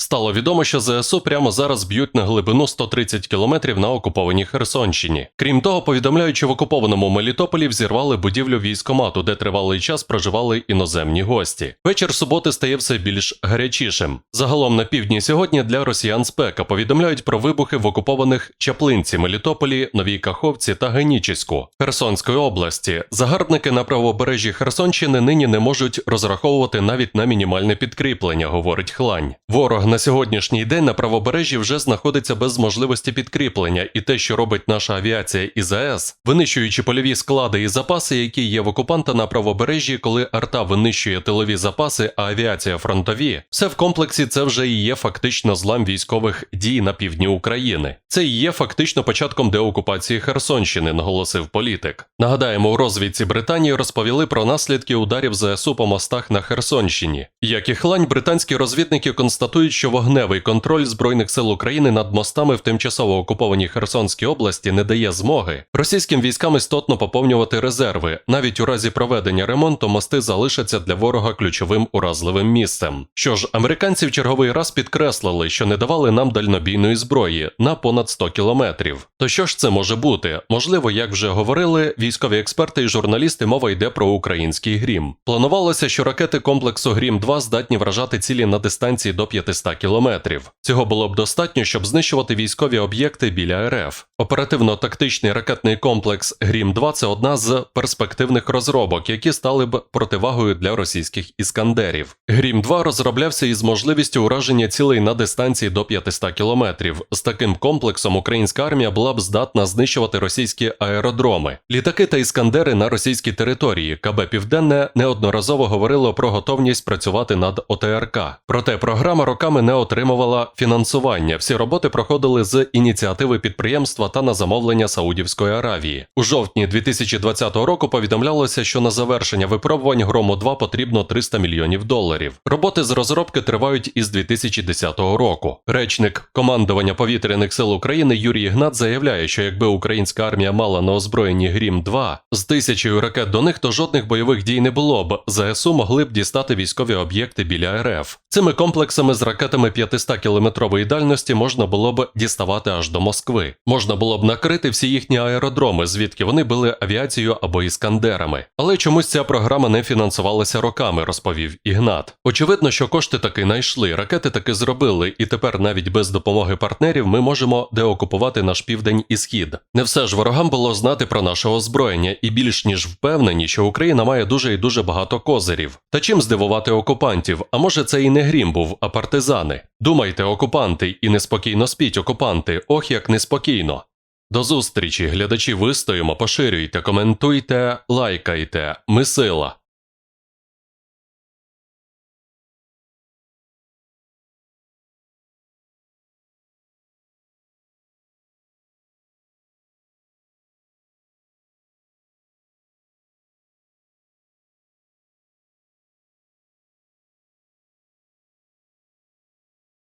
Стало відомо, що ЗСУ прямо зараз б'ють на глибину 130 кілометрів на окупованій Херсонщині. Крім того, повідомляють, що в окупованому Мелітополі взірвали будівлю військомату, де тривалий час проживали іноземні гості. Вечір суботи стає все більш гарячішим. Загалом на півдні сьогодні для росіян спека повідомляють про вибухи в окупованих Чаплинці, Мелітополі, Новій Каховці та Генічеську Херсонської області. Загарбники на правобережжі Херсонщини нині не можуть розраховувати навіть на мінімальне підкріплення, говорить Хлань. Ворог на сьогоднішній день на правобережжі вже знаходиться без можливості підкріплення, і те, що робить наша авіація і ЗАЕС, винищуючи польові склади і запаси, які є в окупанта на правобережжі, коли арта винищує тилові запаси, а авіація фронтові, все в комплексі це вже і є фактично злам військових дій на півдні України. Це і є фактично початком деокупації Херсонщини, наголосив політик. Нагадаємо, у розвідці Британії розповіли про наслідки ударів ЗСУ по мостах на Херсонщині. Як і хлань, британські розвідники констатують, що вогневий контроль Збройних сил України над мостами в тимчасово окупованій Херсонській області не дає змоги російським військам істотно поповнювати резерви. Навіть у разі проведення ремонту мости залишаться для ворога ключовим уразливим місцем. Що ж, американці в черговий раз підкреслили, що не давали нам дальнобійної зброї на понад 100 кілометрів. То що ж це може бути? Можливо, як вже говорили, військові експерти і журналісти мова йде про український грім. Планувалося, що ракети комплексу Грім 2 здатні вражати цілі на дистанції до 500 кілометрів. Цього було б достатньо, щоб знищувати військові об'єкти біля РФ. Оперативно-тактичний ракетний комплекс Грім 2 це одна з перспективних розробок, які стали б противагою для російських іскандерів. Грім 2 розроблявся із можливістю ураження цілей на дистанції до 500 кілометрів. З таким комплексом українська армія була б здатна знищувати російські аеродроми, літаки та іскандери на російській території. КБ Південне неодноразово говорило про готовність працювати над ОТРК. Проте програма роками не отримувала фінансування. Всі роботи проходили з ініціативи підприємства та на замовлення Саудівської Аравії. У жовтні 2020 року повідомлялося, що на завершення випробувань Грому 2 потрібно 300 мільйонів доларів. Роботи з розробки тривають із 2010 року. Речник командування повітряних сил України Юрій Ігнат заявляє, що якби українська армія мала на озброєнні Грім 2 з тисячею ракет до них, то жодних бойових дій не було б. ЗСУ могли б дістати військові об'єкти біля РФ. Цими комплексами з ракетами 500 кілометрової дальності можна було б діставати аж до Москви. Можна було б накрити всі їхні аеродроми, звідки вони били авіацією або іскандерами. Але чомусь ця програма не фінансувалася роками, розповів Ігнат. Очевидно, що кошти таки знайшли, ракети таки зробили, і тепер навіть без допомоги партнерів ми можемо деокупувати наш південь і схід. Не все ж ворогам було знати про наше озброєння, і більш ніж впевнені, що Україна має дуже і дуже багато козирів. Та чим здивувати окупантів? А може це і не грім був, а партизани? Думайте, окупанти, і неспокійно спіть, окупанти. Ох, як неспокійно. До зустрічі, глядачі, вистоїмо, поширюйте, коментуйте, лайкайте. Ми сила.